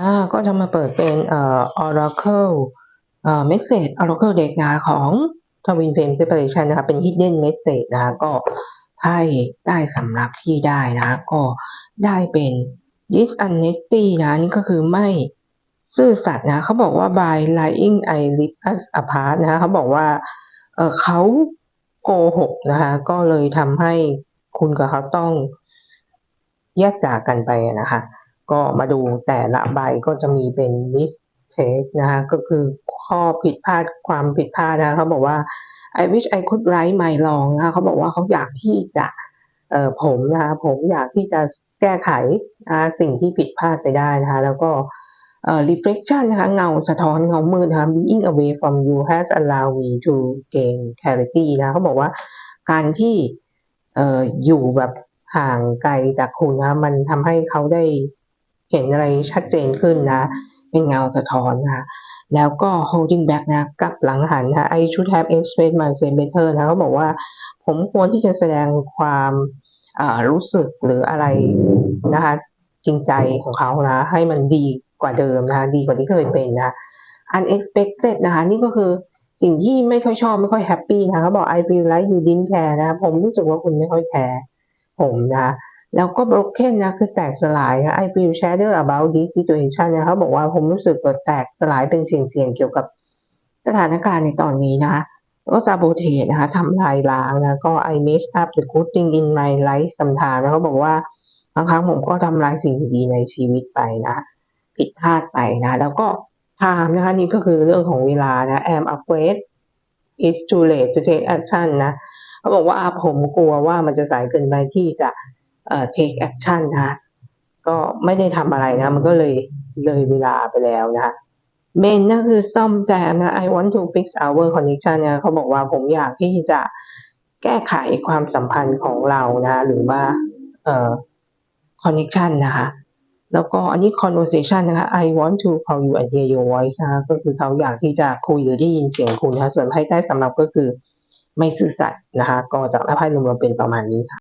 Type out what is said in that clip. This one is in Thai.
อาก็จะมาเปิดเป็นเอ่อ Oracle เอ่อ Message Oracle Deck นะของ Twin Flame Separation นะคะเป็น Hidden Message นะคะก็ไพ่ใต้สำรับที่ได้นะ ก็ได้เป็น Dishonesty นะนี่ก็คือไม่ซื่อสัตย์นะเขาบอกว่า By lying I rip us apart นะเขาบอกว่าเออเขาโกหกนะคะก็เลยทำให้คุณกับเขาต้องแยกจากกันไปนะคะ ก็มาดูแต่ละใบก็จะมีเป็น mistake นะคะก็คือข้อผิดพลาดความผิดพลาดนะคะเขาบอกว่า I wish I could right my wrong นะคะเขาบอกว่าเขาอยากที่จะเอ่อผมนะคะผมอยากที่จะแก้ไขนะะสิ่งที่ผิดพลาดไปได้นะคะแล้วก็เอ่อ reflection นะคะเงาสะท้อนเงามืดนะคะ being away from you has allowed me to gain clarity นะคะเขาบอกว่าการที่เอ่ออยู่แบบห่างไกลจากคุณนะคะมันทำให้เขาได้ เห็นอะไรชัดเจนขึ้นนะ เป็นเงาสะท้อนนะคะแล้วก็ holding back นะกับหลังหันนะคะ I should have expressed myself better นะเขาบอกว่าผมควรที่จะแสดงความรู้สึกหรืออะไรนะคะจริงใจของเขานะ ให้มันดีกว่าเดิมนะคะดีกว่าที่เคยเป็นนะคะ unexpected นะคะนี่ก็คือสิ่งที่ไม่ค่อยชอบไม่ค่อยแฮปปีนะเขาบอก I feel like you didn't care นะ ผมรู้สึกว่าคุณไม่ค่อยแคร์ผมนะ แล้วก็ broken นะคือแตกสลายนะคะ I feel shattered about this situation นะเขาบอกว่าผมรู้สึกแบบแตกสลายเป็นเสี่ยงๆเกี่ยวกับสถานการณ์ในตอนนี้นะคะก็ sabotage นะคะทำลายล้างนะก็ I mess up the good thing in my life sometime นะเขาบอกว่าบางครั้งผมก็ทำลายสิ่งดีๆในชีวิตไปนะ ผิดพลาดไปนะ แล้วก็ time นะคะนี่ก็คือเรื่องของเวลานะ I'm afraid it's too late to take action นะเขาบอกว่าผมกลัวว่ามันจะสายเกินไปที่จะ take action นะคะก็ไม่ได้ทำอะไรนะ มันก็เลยเลยเวลาไปแล้วนะคะ mend ก็คือซ่อมแซมนะ I want to fix our connection นะเขาบอกว่าผมอยากที่จะแก้ไขความสัมพันธ์ของเรานะ หรือว่าเอ่อ connection นะคะ แล้วก็อันนี้ conversation นะคะ I want to call you and hear your voice นะก็คือเขาอยากที่จะคุยหรือได้ยินเสียงคุณนะส่วนไพ่ใต้สำรับก็คือไม่ซื่อสัตย์นะคะ ก็จากไพ่รวมๆเป็นประมาณนี้ค่ะ